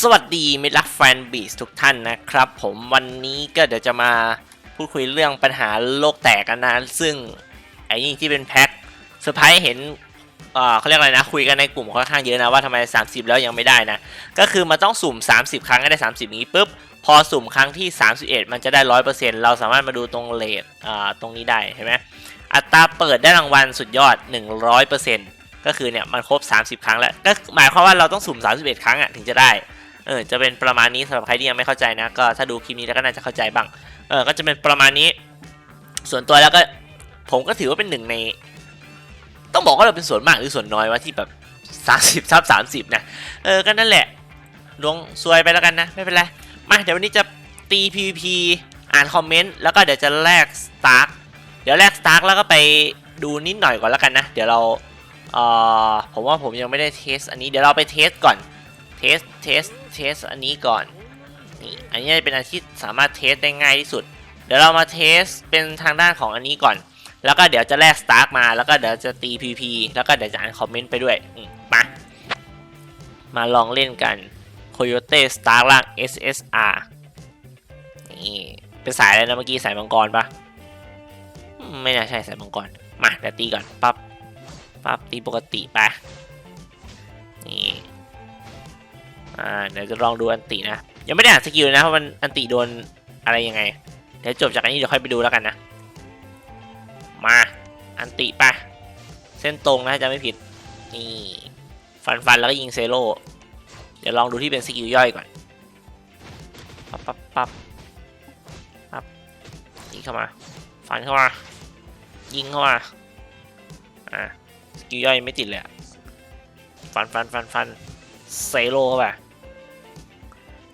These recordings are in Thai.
สวัสดีมิตรรักแฟนบีสทุกท่านนะครับ ผมวันนี้ก็เดี๋ยวจะมาพูดคุยเรื่องปัญหาโลกแตกกันนะ ซึ่งไอ้นี่ที่เป็นแพ็คเซอร์ไพรส์เห็นเอ่อเขาเรียกอะไรนะ คุยกันในกลุ่มค่อนข้างเยอะนะ ว่าทำไม 30 แล้วยังไม่ได้นะ ก็คือมันต้องสุ่ม 30 ครั้งให้ได้ 30 นี้ปุ๊บ พอสุ่มครั้งที่ 31 มันจะได้ 100%เราสามารถมาดูตรงเลทอ่าตรงนี้ได้เห็นไหมอัตราเปิดได้รางวัลสุดยอด 100% ก็คือเนี่ยมันครบ 30 ครั้งแล้ว ก็หมายความว่าเราต้องสุ่ม 31 ครั้งอะถึงจะได้ เออจะเป็นประมาณนี้สำหรับใครที่ยังไม่เข้าใจนะ ก็ถ้าดูคลิปนี้แล้วก็น่าจะเข้าใจบ้าง เออก็จะเป็นประมาณนี้ ส่วนตัวแล้วก็ผมก็ถือว่าเป็นหนึ่งใน ต้องบอกว่าเราเป็นส่วนมากหรือส่วนน้อยว่าที่แบบ 30ทับ30 นะ เออก็นั่นแหละลวงซวยไปแล้วกันนะ ไม่เป็นไร มาเดี๋ยววันนี้จะตี PVP อ่านคอมเมนต์แล้วก็เดี๋ยวจะแลกสตาร์เดี๋ยวแลกสตาร์แล้วก็ไปดูนิดหน่อยก่อนแล้วกันนะ เดี๋ยวเรา ผมว่าผมยังไม่ได้เทสอันนี้เดี๋ยวเราไปเทสก่อนเทสเทสเทสอันนี้ก่อนนี่อันนี้เป็นอันที่สามารถเทสได้ง่ายที่สุด เดี๋ยวเรามาเทสเป็นทางด้านของอันนี้ก่อน แล้วก็เดี๋ยวจะแลกสตาร์มาแล้วก็เดี๋ยวจะตี PVP แล้วก็เดี๋ยวจะอ่านคอมเมนต์ไปด้วยมามาลองเล่นกัน Coyote Star ล่าง SSR นี่เป็นสายอะไรนะเมื่อกี้สายมังกรปะไม่น่าใช่สายมังกร มาเดี๋ยวตีก่อนปั๊บ ปั๊บตีปกติไปนี่อ่าเดี๋ยวจะลองดูอันตินะ ยังไม่ได้อ่านสกิลนะเพราะมันอันติโดนอะไรยังไง เดี๋ยวจบจากอันนี้เดี๋ยวค่อยไปดูแล้วกันนะ มาอันติไปเส้นตรงนะจะไม่ผิดนี่ฟันฟันแล้วก็ยิงเซโร่เดี๋ยวลองดูที่เป็นสกิลย่อยก่อนปั๊บปั๊บปั๊บปั๊บยิงเข้ามา ฟันเข้ามา ยิงเข้ามาอ่า สกิลย่อยไม่ติดเลยอะฟันฟันฟันฟันเซโร่เข้าไป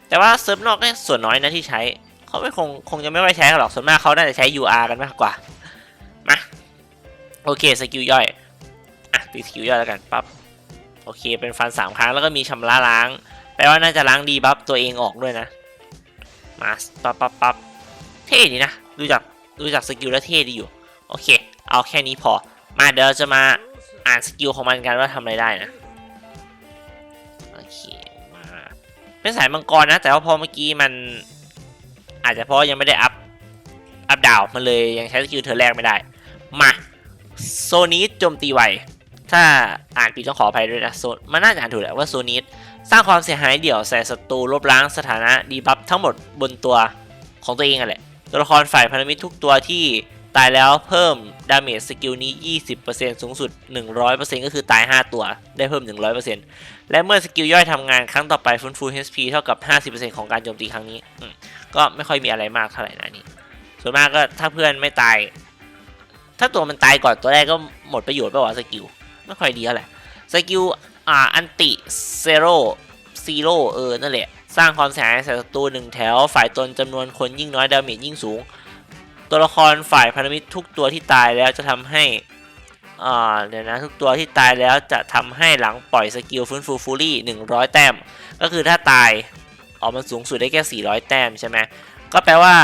แต่ว่าเซิร์ฟนอกเนี่ยส่วนน้อยนะที่ใช้เขาไม่คงคงจะไม่ค่อยใช้หรอกส่วนมากเขาน่าจะใช้ UR กันมากกว่ามาโอเคสกิลย่อยอะตีสกิลย่อยแล้วกันปั๊บโอเคเป็นฟันสามครั้งแล้วก็มีชำระล้างแปลว่าน่าจะล้างดีบัฟตัวเองออกด้วยนะมาปั๊บปั๊บปั๊บเท่ดีนะดูจากดูจากสกิลแล้วเท่ดีอยู่โอเค เอาแค่นี้พอ มาเดี๋ยวจะมา อ่านสกิลของมันกันว่าทำอะไรได้นะ โอเค มาเป็นสายมังกรนะ แต่ว่าพอเมื่อกี้มัน อาจจะเพราะยังไม่ได้อัพ อัพดาว มันเลยยังใช้สกิลเธอแรกไม่ได้ มาโซนี้โจมตีไว ถ้าอ่านผิดต้องขออภัยด้วยนะโซนมันน่าจะอ่านถูกแหละว่าโซนิสสร้างความเสียหายเดี่ยวใส่ศัตรูลบล้างสถานะดีบัฟทั้งหมดบนตัวของตัวเองอะแหละ ตัวละครฝ่ายพันธมิตรทุกตัวที่ ตายแล้วเพิ่มดาเมจสกิลนี้ 20%สูงสุด 100%ก็คือตาย 5 ตัวได้เพิ่ม 100%และเมื่อสกิลย่อยทำงานครั้งต่อไปฟื้นฟู HP เท่ากับ 50%ของการโจมตีครั้งนี้ ก็ไม่ค่อยมีอะไรมากเท่าไหร่นะนี่ ส่วนมากก็ถ้าเพื่อนไม่ตาย ถ้าตัวมันตายก่อนตัวแรกก็หมดประโยชน์ไปว่าสกิล ไม่ค่อยดีเท่าไหร่สกิลอ่าอันติเซโรซีโร่เออนั่นแหละสร้างความเสียหายใส่ศัตรูหนึ่งแถวฝ่ายตนจำนวนคนยิ่งน้อยดาเมจยิ่งสูง ตัวละครฝ่ายพันธมิตรทุกตัวที่ตายแล้วจะทำให้อ่าเดี๋ยวนะทุกตัวที่ตายแล้วจะทำให้หลังปล่อยสกิลฟื้นฟูฟูรี่100 แต้ม ก็คือถ้าตายออกมันสูงสุดได้แค่ 400 แต้มใช่ไหมก็แปลว่า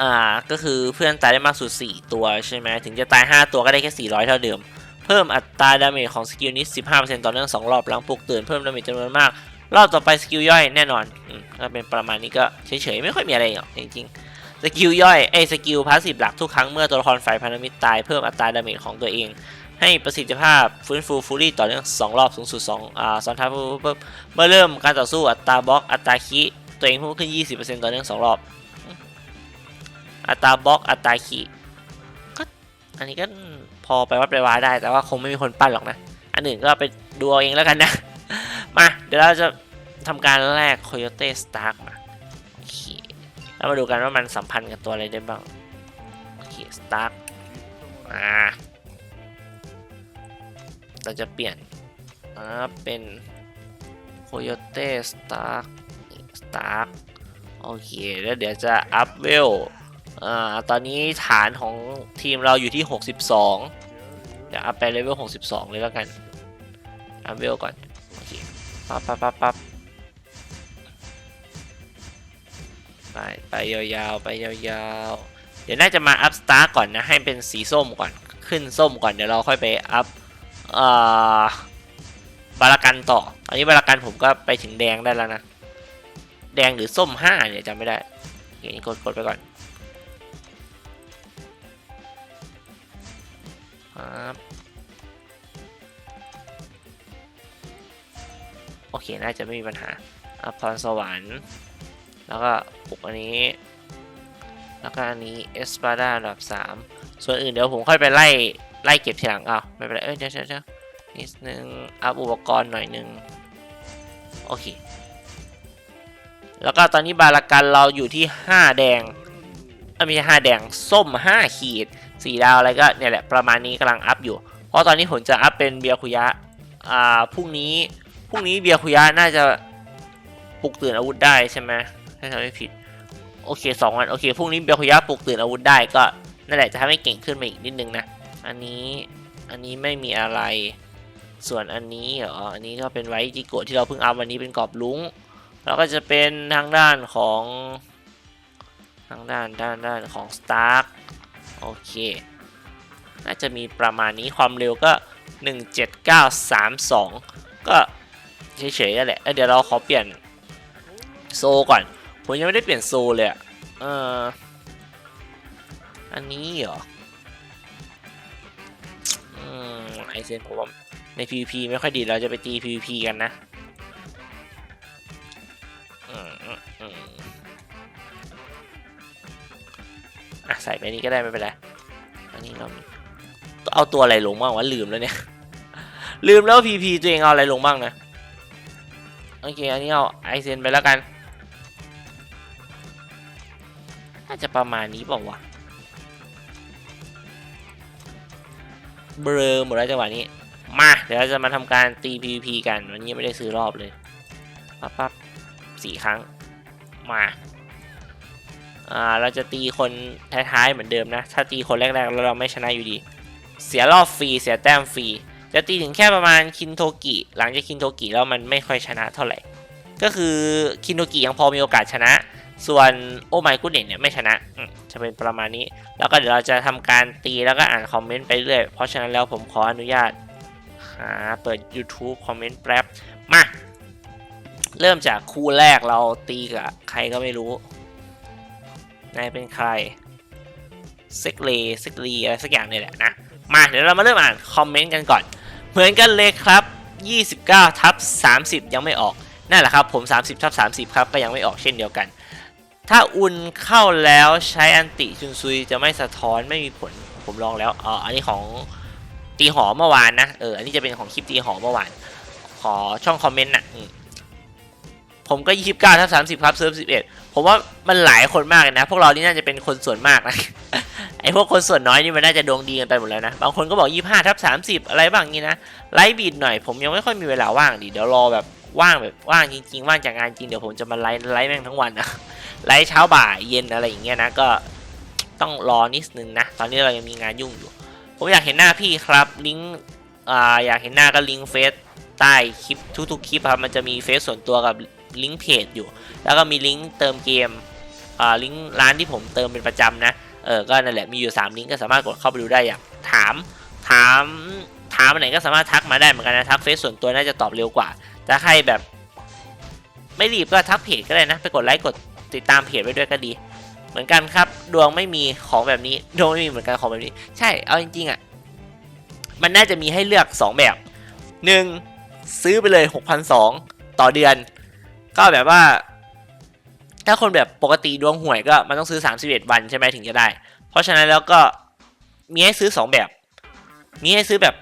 อ่าก็คือเพื่อนตายได้มากสุด 4 ตัวใช่ไหมถึงจะตาย 5 ตัวก็ได้แค่ 400 เท่าเดิม เพิ่มอัตราดาเมจของสกิลนี้ 15%ต่อเนื่อง 2 รอบหลังปลุกตื่นเพิ่มดาเมจจำนวนมาก รอบต่อไปสกิลย่อยแน่นอนอืมก็เป็นประมาณนี้ก็เฉยๆ ไม่ค่อยมีอะไรหรอกจริงๆ สกิลย่อยไอสกิลพาสซีฟหลักทุกครั้งเมื่อตัวละครฝ่ายพันธมิตรตายเพิ่มอัตราดาเมจของตัวเอง ให้ประสิทธิภาพฟื้นฟูฟูรี่ต่อเนื่อง2รอบสูงสุด2อ่าสองทับปุ๊บปุ๊บเมื่อเริ่มการต่อสู้อัตราบล็อกอัตราคิตัวเองเพิ่มขึ้น 20%ต่อเนื่อง2รอบ อัตราบล็อกอัตราขี่ก็อันนี้ก็พอไปวัดไปวาได้แต่ว่าคงไม่มีคนปั้นหรอกนะ อันอื่นก็ไปดูเอาเองแล้วกันนะ มา เดี๋ยวเราจะทำการแลก Coyote Stark มา แล้วมาดูกันว่ามันสัมพันธ์กับตัวอะไรได้บ้างโอเค Stark มาเราจะเปลี่ยนอ่าเป็น Coyote Stark Stark โอเคแล้วเดี๋ยวจะอัพเวลอ่าตอนนี้ฐานของทีมเราอยู่ที่ 62 เดี๋ยวอัพไปเลเวล 62 เลยแล้วกัน อัพเวลก่อน โอเค ปั๊บปั๊บปั๊บปั๊บ ไปยาวๆ ไปยาวๆ เดี๋ยวน่าจะมาอัพสตาร์ก่อนนะ ให้เป็นสีส้มก่อน ขึ้นส้มก่อน เดี๋ยวเราค่อยไปอัพอ่าบารากันต่อตอนนี้บารากันผมก็ไปถึงแดงได้แล้วนะ แดงหรือส้มห้าเนี่ยจำไม่ได้โอเคกดกดไปก่อนครับโอเค น่าจะไม่มีปัญหาอพรสวรรค์ แล้วก็ ปลุกอันนี้ แล้วก็อันนี้เอสปาดาระดับ 3 ส่วนอื่นเดี๋ยวผมค่อยไปไล่ไล่เก็บทีหลังเอาไม่เป็นไรเอ้ยเดี๋ยวเดี๋ยวเดี๋ยวนิดนึง อัพอุปกรณ์หน่อยนึง โอเค แล้วก็ตอนนี้บารากันเราอยู่ที่ 5 แดงไม่ใช่5แดง ส้ม 5 ขีด 4 ดาวอะไรก็เนี่ยแหละประมาณนี้กำลังอัพอยู่ เพราะตอนนี้ผมจะอัพเป็นเบียร์คุยะ อ่าพรุ่งนี้พรุ่งนี้เบียร์คุยะน่าจะปลุกตื่นอาวุธได้ใช่ไหมถ้าจำไม่ผิด โอเคสองวันโอเคพรุ่งนี้เบียร์คุยะปลุกตื่นอาวุธได้ก็นั่นแหละจะทำให้เก่งขึ้นมาอีกนิดนึงนะ อันนี้อันนี้ไม่มีอะไร ส่วนอันนี้เหรออันนี้ก็เป็นไวจิโกะที่เราเพิ่งเอาวันนี้เป็นกรอบลุงแล้วก็จะเป็นทางด้านของทางด้านด้านด้านของ Stark โอเคน่าจะมีประมาณนี้ความเร็วก็ 17932 ก็เฉยๆนั่นแหละเอ้ยเดี๋ยวเราขอเปลี่ยนโซก่อน ผมยังไม่ได้เปลี่ยนโซเลยอะเอออันนี้เหรอ อืม ไอเซนผมว่าใน PVP ไม่ค่อยดีเราจะไปตี PVP กันนะ อืมอืมอะ ใส่ไปนี้ก็ได้ไม่เป็นไร อันนี้เราเอาตัวอะไรลงบ้างวะลืมแล้วเนี่ย ลืมแล้วพีพีตัวเองเอาอะไรลงบ้างนะ โอเค อันนี้เอาไอเซนไปแล้วกัน น่าจะประมาณนี้เปล่าวะเบลอหมดแล้วจังหวะนี้ มาเดี๋ยวเราจะมาทำการตี PVP กัน วันนี้ยังไม่ได้ซื้อรอบเลยปั๊บปั๊บสี่ครั้งมาอ่าเราจะตีคนท้ายๆเหมือนเดิมนะ ถ้าตีคนแรกๆแล้วเราไม่ชนะอยู่ดี เสียรอบฟรีเสียแต้มฟรีจะตีถึงแค่ประมาณคินโทกิ หลังจากคินโทกิแล้วมันไม่ค่อยชนะเท่าไหร่ ก็คือคินโทกิยังพอมีโอกาสชนะ ส่วนโอไมกุเด่นเนี่ยไม่ชนะจะเป็นประมาณนี้ แล้วก็เดี๋ยวเราจะทำการตีแล้วก็อ่านคอมเมนต์ไปเรื่อยเพราะฉะนั้นแล้วผมขออนุญาตหาเปิด YouTube คอมเมนต์แป๊บมา เริ่มจากคู่แรกเราตีกับใครก็ไม่รู้นายเป็นใครเซกเลเซกลีอะไรสักอย่างเนี่ยแหละนะ มาเดี๋ยวเรามาเริ่มอ่านคอมเมนต์กันก่อน เหมือนกันเลยครับ 29ทับ30 ยังไม่ออกนั่นแหละครับผม 30ทับ30 ครับก็ยังไม่ออกเช่นเดียวกัน ถ้าอุ่นเข้าแล้วใช้อันติชุนซุยจะไม่สะท้อนไม่มีผลผมลองแล้วอ๋ออันนี้ของตีหอเมื่อวานนะเอออันนี้จะเป็นของคลิปตีหอเมื่อวาน ขอช่องคอมเมนต์นะผมก็29ทับ30ครับเซิร์ฟ11ผมว่ามันหลายคนมากเลยนะ พวกเรานี่น่าจะเป็นคนส่วนมากนะไอพวกคนส่วนน้อยนี่มันน่าจะดวงดีกันไปหมดแล้วนะบางคนก็บอก25ทับ30อะไรบ้างงี้นะไลฟ์บีดหน่อยผมยังไม่ค่อยมีเวลาว่างดิเดี๋ยวรอแบบว่างแบบว่างจริงๆ ว่างจากงานจริงเดี๋ยวผมจะมาไลฟ์ไลฟ์แม่งทั้งวันนะ ไลฟ์เช้าบ่ายเย็นอะไรอย่างเงี้ยนะก็ต้องรอนิดนึงนะตอนนี้เรายังมีงานยุ่งอยู่ ผมอยากเห็นหน้าพี่ครับลิงก์อ่าอยากเห็นหน้าก็ลิงก์เฟซใต้คลิปทุกๆคลิปครับมันจะมีเฟซส่วนตัวกับลิงก์เพจอยู่ แล้วก็มีลิงก์เติมเกมอ่าลิงก์ร้านที่ผมเติมเป็นประจำนะเออก็นั่นแหละมีอยู่3ลิงก์ก็สามารถกดเข้าไปดูได้อย่างถามถามถามอันไหนก็สามารถทักมาได้เหมือนกันนะทักเฟซส่วนตัวน่าจะตอบเร็วกว่าถ้าใครแบบ ไม่รีบก็ทักเพจก็ได้นะ ไปกดไลค์กด ติดตามเพจไว้ด้วยก็ดี เหมือนกันครับ ดวงไม่มีของแบบนี้ ดวงไม่มีเหมือนกันของแบบนี้ ใช่เอาจริงๆอะมันน่าจะมีให้เลือก 2 แบบ 1. ซื้อไปเลย 6,200 ต่อเดือน ก็แบบว่า ถ้าคนแบบปกติดวงห่วยก็มันต้องซื้อ 31 วันใช่ไหมถึงจะได้ เพราะฉะนั้นแล้วก็มีให้ซื้อ 2 แบบ มีให้ซื้อแบบ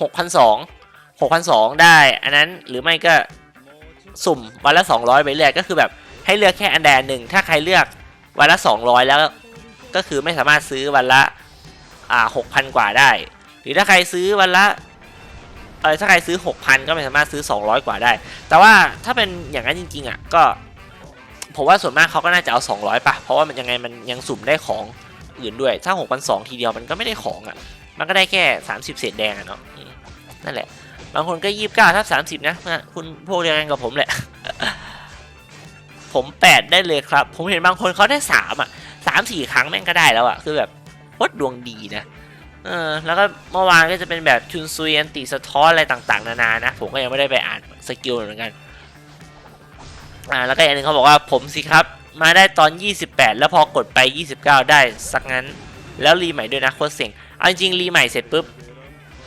6,200 6,200 ได้ อันนั้นหรือไม่ก็ สุ่มวันละ 200 ไปเรื่อยก็คือแบบให้เลือกแค่อันใดอันหนึ่งถ้าใครเลือกวันละ 200 แล้วก็คือไม่สามารถซื้อวันละอ่า6,000กว่าได้ หรือถ้าใครซื้อวันละเออถ้าใครซื้อ 6,000 ก็ไม่สามารถซื้อ 200 กว่าได้ แต่ว่าถ้าเป็นอย่างนั้นจริง ๆอะก็ผมว่าส่วนมากเขาก็น่าจะเอา 200ป่ะเพราะว่ามันยังไงมันยังสุ่มได้ของอื่นด้วย ถ้า 6,200 ทีเดียวมันก็ไม่ได้ของอะ มันก็ได้แค่ 30 เศษแดงอะเนาะนั่นแหละ บางคนก็29ทับ30นะนะคุณพวกเดียวกันกับผมแหละ ผม8ได้เลยครับ ผมเห็นบางคนเขาได้3อะ3 4ครั้งแม่งก็ได้แล้วอะ คือแบบโคตรดวงดีนะเออแล้วก็เมื่อวานก็จะเป็นแบบชุนซุยอันติสะท้อนอะไรต่างๆ นานานะ ผมก็ยังไม่ได้ไปอ่านสกิลเหมือนกัน อ่าแล้วก็อย่างหนึงเขาบอกว่าผมสิครับ มาได้ตอน 28 แล้วพอกดไป 29 ได้สักงั้น แล้วรีใหม่ด้วยนะโคตรเซ็งเอาจริงรีใหม่เสร็จปุ๊บ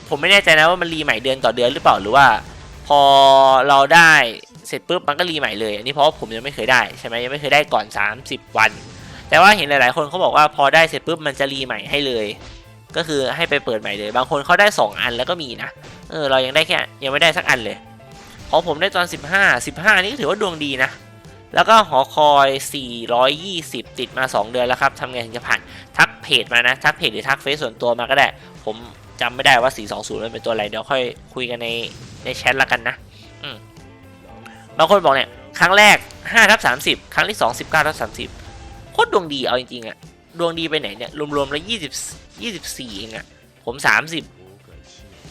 ผมไม่แน่ใจนะว่ามันรีใหม่เดือนต่อเดือนหรือเปล่าหรือว่า พอเราได้เสร็จปุ๊บมันก็รีใหม่เลยอันนี้เพราะว่าผมยังไม่เคยได้ใช่ไหมยังไม่เคยได้ก่อน 30 วัน แต่ว่าเห็นหลาย ๆ คนเขาบอกว่าพอได้เสร็จปุ๊บมันจะรีใหม่ให้เลย ก็คือให้ไปเปิดใหม่เลย บางคนเขาได้ 2 อันแล้วก็มีนะเออเรายังได้แค่ยังไม่ได้สักอันเลยของผมได้ตอน 15 15 นี่ถือว่าดวงดีนะแล้วก็หอคอย 420 ติดมา 2 เดือนแล้วครับทำไงถึงจะผ่าน ทักเพจมานะ ทักเพจหรือทักเฟซส่วนตัวมาก็ได้ ผม จำไม่ได้ว่า 420 มันเป็นตัวอะไร เดี๋ยวค่อยคุยกันในในแชทละกันนะบางคนบอกเนี่ย ครั้งแรก5ทับ30 ครั้งที่ 2 19ทับ30 โคตรดวงดีเอาจริงๆอะดวงดีไปไหนเนี่ย รวมๆ แล้ว 20 24 เองอะผม 30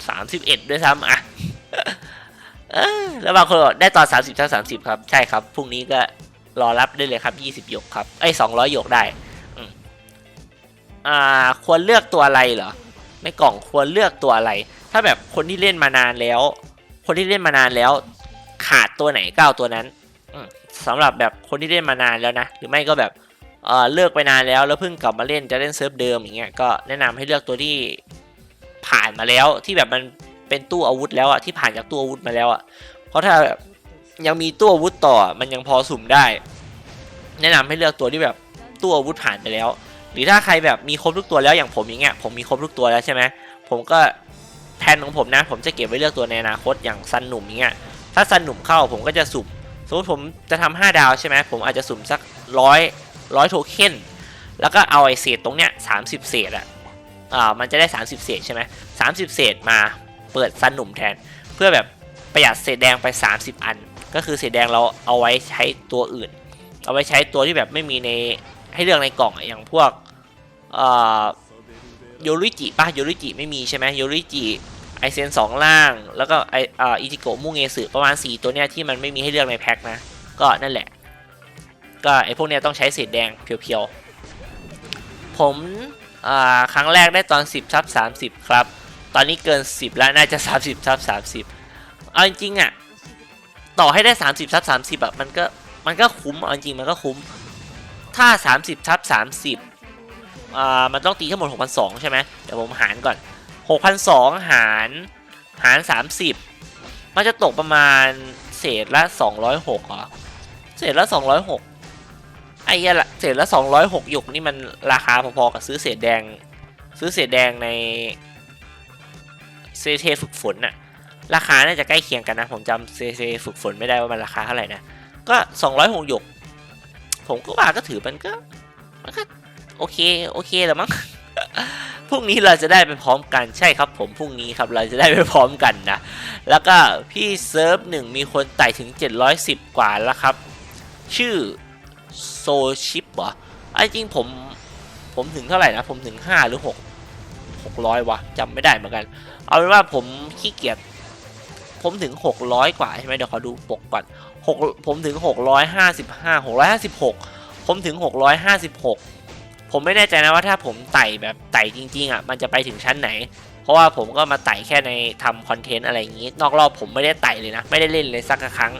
31 ด้วยซ้ำอะแล้วบางคนบอกได้ตอน 30ทับ30 ครับ ใช่ครับ พรุ่งนี้ก็รอรับได้เลยครับ 20 หยกครับไอ้200 หยกได้อ่าควรเลือกตัวอะไรเหรอ ในกล่องควรเลือกตัวอะไร ถ้าแบบคนที่เล่นมานานแล้ว คนที่เล่นมานานแล้ว ขาดตัวไหนก็เอาตัวนั้นอืมสำหรับแบบคนที่เล่นมานานแล้วนะ หรือไม่ก็แบบเออเลิกไปนานแล้วแล้วเพิ่งกลับมาเล่นจะเล่นเซิร์ฟเดิมอย่างเงี้ยก็แนะนำให้เลือกตัวที่ผ่านมาแล้วที่แบบมันเป็นตู้อาวุธแล้วอะที่ผ่านจากตู้อาวุธมาแล้วอะเพราะถ้าแบบยังมีตู้อาวุธต่อมันยังพอสุ่มได้ แนะนำให้เลือกตัวที่แบบตู้อาวุธผ่านไปแล้ว หรือถ้าใครแบบมีครบทุกตัวแล้วอย่างผมอย่างเงี้ยผมมีครบทุกตัวแล้วใช่ไหมผมก็แผนของผมนะ ผมจะเก็บไว้เลือกตัวในอนาคตอย่างซันหนุ่มอย่างเงี้ยถ้าซันหนุ่มเข้าผมก็จะสุ่มสมมติผมจะทำห้าดาวใช่ไหมผมอาจจะสุ่มสักร้อยร้อยโทเค็นแล้วก็เอาไอเศษตรงเนี้ยสามสิบเศษอะอ่ามันจะได้ 30 เศษใช่ไหมสามสิบเศษมาเปิดซันหนุ่มแทน เพื่อแบบประหยัดเศษแดงไป 30 อัน ก็คือเศษแดงเราเอาไว้ใช้ตัวอื่น เอาไว้ใช้ตัวที่แบบไม่มีในให้เลือกในกล่องอย่างพวก โยริจิป่ะโยริจิไม่มีใช่ไหมโยริจิไอเซนสองล่าง แล้วก็ไอเอ่ออิจิโกะมุเงสึประมาณ 4 ตัวเนี้ยที่มันไม่มีให้เลือกในแพ็คนะ ก็นั่นแหละ ก็ไอพวกเนี้ยต้องใช้เศษแดงเพียวๆ ผมอ่าครั้งแรกได้ตอน 10ทับ30 ครับ ตอนนี้เกิน 10 แล้วน่าจะ 30ทับ30 เอาจริงๆอะ ต่อให้ได้ 30ทับ30แบบมันก็มันก็คุ้มเอาจริงมันก็คุ้ม ถ้า 30ทับ30 มันต้องตีทั้งหมด 6,200 ใช่ไหมเดี๋ยวผมหารก่อน 6,200 หารหาร 30 มันจะตกประมาณเศษละ 206เหรอเศษละ 206 ไอ้เหี้ยละเศษละ 206หยกนี่มันราคาพอๆกับซื้อเศษแดง ซื้อเศษแดงในเซเทฝึกฝนน่ะราคาน่าจะใกล้เคียงกันนะ ผมจำเซเทฝึกฝนไม่ได้ว่ามันราคาเท่าไหร่นะ ก็ 206หยก ผมก็ว่าก็ถือมันก็มันก็ โอเคโอเคแล้วมั้งพรุ่งนี้เราจะได้ไปพร้อมกันใช่ครับผมพรุ่งนี้ครับเราจะได้ไปพร้อมกันนะ แล้วก็พี่เซิร์ฟหนึ่งมีคนไต่ถึง 710 กว่าแล้วครับ ชื่อโซชิปเหรอไอ้จริงผมผมถึงเท่าไหร่นะ ผมถึง 5 หรือ 6 600 วะจำไม่ได้เหมือนกัน เอาเป็นว่าผมขี้เกียจผมถึง 600 กว่าใช่ไหมเดี๋ยวขอดูปกก่อนหกผมถึง 655 656 ผมถึง 656 ผมไม่แน่ใจนะว่าถ้าผมไต่แบบไต่จริงๆอะมันจะไปถึงชั้นไหน เพราะว่าผมก็มาไต่แค่ในทำคอนเทนต์อะไรอย่างนี้ นอกรอบผมไม่ได้ไต่เลยนะ ไม่ได้เล่นเลยสักครั้ง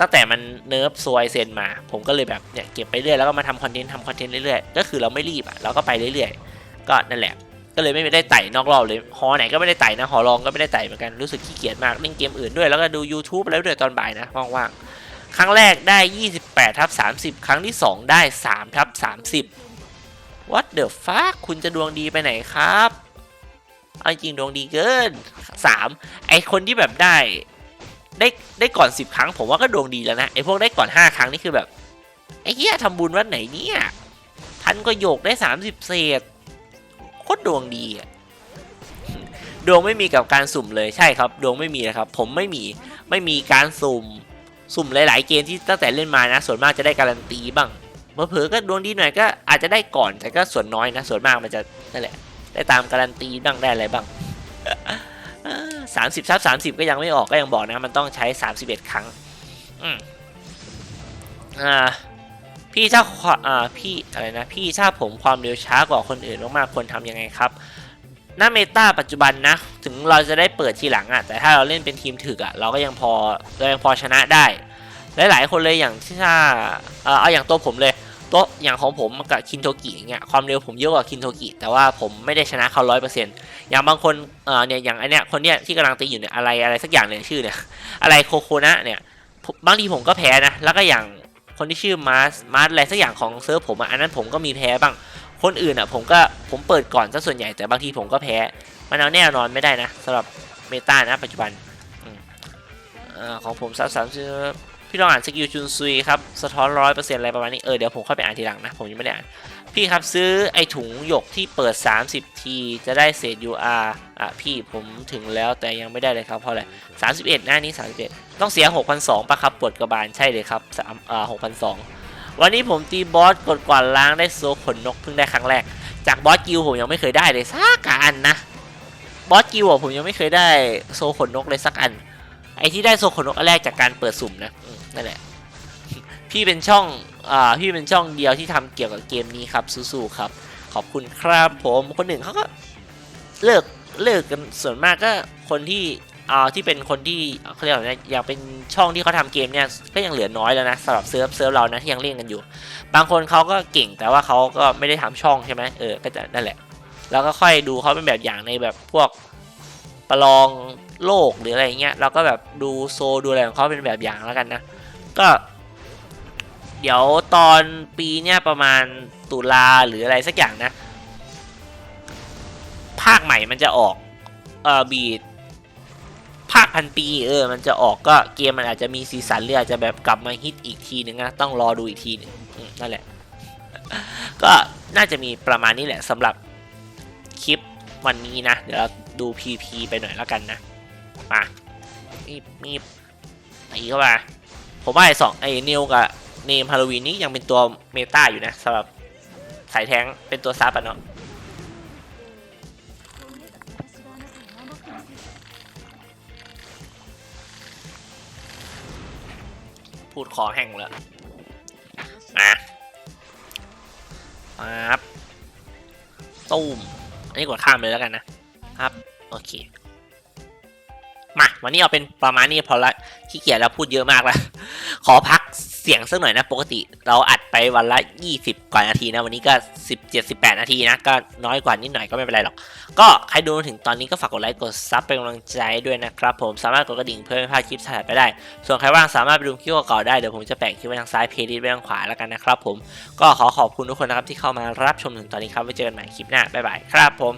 ตั้งแต่มันเนิร์ฟซวยเซนมา ผมก็เลยแบบเนี่ยเก็บไปเรื่อยแล้วก็มาทำคอนเทนต์ทำคอนเทนต์เรื่อยๆก็คือเราไม่รีบอะเราก็ไปเรื่อยๆ ก็นั่นแหละก็เลยไม่ได้ไต่นอกรอบเลย หอไหนก็ไม่ได้ไต่นะ หอรองก็ไม่ได้ไต่เหมือนกัน รู้สึกขี้เกียจมาก เล่นเกมอื่นด้วย แล้วก็ดู YouTube แล้วด้วยตอนบ่ายนะ ว่างๆ ครั้งแรกได้ 28ทับ30 ครั้งที่ 2 ได้3ทับ30 What the fuck คุณจะดวงดีไปไหนครับ เอาจริงดวงดีเกิน 3 ไอคนที่แบบได้ ได้ได้ก่อน 10 ครั้ง ผมว่าก็ดวงดีแล้วนะ ไอพวกได้ก่อน 5 ครั้งนี่คือแบบ ไอเหี้ยทำบุญวัดไหนเนี่ยพันก็โยกได้ 30 เศษโคตรดวงดีอะดวงไม่มีกับการสุ่มเลยใช่ครับ ดวงไม่มีนะครับ ผมไม่มีไม่มีการสุ่ม สุ่มหลาย ๆ เกมที่ตั้งแต่เล่นมานะ ส่วนมากจะได้การันตีบ้าง เผลอๆก็ดวงดีหน่อยก็อาจจะได้ก่อนแต่ก็ส่วนน้อยนะ ส่วนมากมันจะนั่นแหละ ได้ตามการันตีบ้างได้อะไรบ้างสามสิบซับสามสิบก็ยังไม่ออกก็ยังบอกนะ มันต้องใช้สามสิบเอ็ดครั้งอ่าพี่ถ้าอ่าพี่อะไรนะ พี่ถ้าผมความเร็วช้ากว่าคนอื่นมากๆควรทำยังไงครับหน้าเมตาปัจจุบันนะ ถึงเราจะได้เปิดทีหลังอะแต่ถ้าเราเล่นเป็นทีมถึกอะเราก็ยังพอเรายังพอชนะได้ หลายๆคนเลยอย่างที่ถ้าเอาอย่างตัวผมเลยตัวอย่างของผมกับคินโทกิอย่างเงี้ยความเร็วผมเยอะกว่าคินโทกิแต่ว่าผมไม่ได้ชนะเขาร้อยเปอร์เซ็นต์อย่างบางคนเอ่อเนี่ยอย่างไอเนี้ยคนเนี้ยที่กำลังตีอยู่เนี่ยอะไรอะไรสักอย่างเนี่ยชื่อเนี่ยอะไรโคโคนะเนี่ยบางทีผมก็แพ้นะแล้วก็อย่างคนที่ชื่อมาร์สมาร์สอะไรสักอย่างของเซิร์ฟผมอันนั้นผมก็มีแพ้บ้างคนอื่นอะผมก็ผมเปิดก่อนซะส่วนใหญ่แต่บางทีผมก็แพ้มันเอาแน่นอนไม่ได้นะสำหรับเมตานะปัจจุบันอของผมซับสามชื่อ พี่ลองอ่านสกิลจุนซุยครับสะท้อนร้อยเปอร์เซ็นต์อะไรประมาณนี้เออเดี๋ยวผมค่อยไปอ่านทีหลังนะผมยังไม่ได้อ่านพี่ครับซื้อไอถุงหยกที่เปิด 30 ที จะได้เศษ UR อะพี่ผมถึงแล้วแต่ยังไม่ได้เลยครับเพราะอะไร31 หน้านี้ 31 ต้องเสีย 6,200ปะครับปวดกระบาลใช่เลยครับสามอ่า6,200 วันนี้ผมตีบอสกดกวาดล้างได้โซขนนกเพิ่งได้ครั้งแรก จากบอสกิลผมยังไม่เคยได้เลยสักอันนะบอสกิลผมยังไม่เคยได้โซขนนกเลยสักอัน ที่ได้โซขนนกอันแรกจากการเปิดสุ่มนะนั่นแหละ พี่เป็นช่องอ่าพี่เป็นช่องเดียวที่ทำเกี่ยวกับเกมนี้ครับสู้ๆครับ ขอบคุณครับผมคนหนึ่งเขาก็เลิกเลิกกันส่วนมากก็คนที่อ่าที่เป็นคนที่เขาเรียกว่าอยากเป็นช่องที่เขาทำเกมเนี่ยก็ยังเหลือน้อยแล้วนะสำหรับเซิร์ฟเซิร์ฟเรานะที่ยังเล่นกันอยู่ บางคนเขาก็เก่งแต่ว่าเขาก็ไม่ได้ทำช่องใช่ไหมเออก็จะนั่นแหละ แล้วก็ค่อยดูเขาเป็นแบบอย่างในแบบพวกประลอง โลกหรืออะไรเงี้ยเราก็แบบดูโซดูอะไรของเขาเป็นแบบอย่างแล้วกันนะ ก็ เดี๋ยวตอนปีเนี่ยประมาณตุลาหรืออะไรสักอย่างนะ ภาคใหม่มันจะออกเอ่อบีดภาคพันปีเออ มันจะออกก็เกมมันอาจจะมีซีซันหรืออาจจะแบบกลับมาฮิตอีกทีหนึ่งนะต้องรอดูอีกทีนึงนั่นแหละ ก็น่าจะมีประมาณนี้แหละสำหรับคลิปวันนี้นะ เดี๋ยวเราดู PP ไปหน่อยแล้วกันนะ มามีมีตีเข้ามา ผมว่าไอ้สองไอ้นิวกับเนมฮาโลวีนนี่ยังเป็นตัวเมตาอยู่นะสำหรับสายแท้งเป็นตัวซับอะเนาะพูดคอแห้งแล้วมาปั๊บตูมอันนี้กดข้ามเลยแล้วกันนะครับ โอเค วันนี้เอาเป็นประมาณนี้พอละขี้เกียจแล้วพูดเยอะมากแล้ว ขอพักเสียงสักหน่อยนะ ปกติเราอัดไปวันละ 20 กว่านาทีนะ วันนี้ก็ 17 18 นาทีนะ ก็น้อยกว่านิดหน่อยก็ไม่เป็นไรหรอก ก็ใครดูถึงตอนนี้ก็ฝากกดไลค์กดซับเป็นกำลังใจด้วยนะครับผมสามารถกดกระดิ่งเพื่อไม่พลาดคลิปถัดไปได้ ส่วนใครว่างสามารถไปดูคลิปเก่าๆได้เดี๋ยวผมจะแปะคลิปไว้ทางซ้ายเพลย์ลิสต์ไว้ทางขวาแล้วกันนะครับผมก็ขอขอบคุณทุกคนนะครับที่เข้ามารับชมถึงตอนนี้ครับไว้เจอกันใหม่คลิปหน้าบ๊ายบายครับผม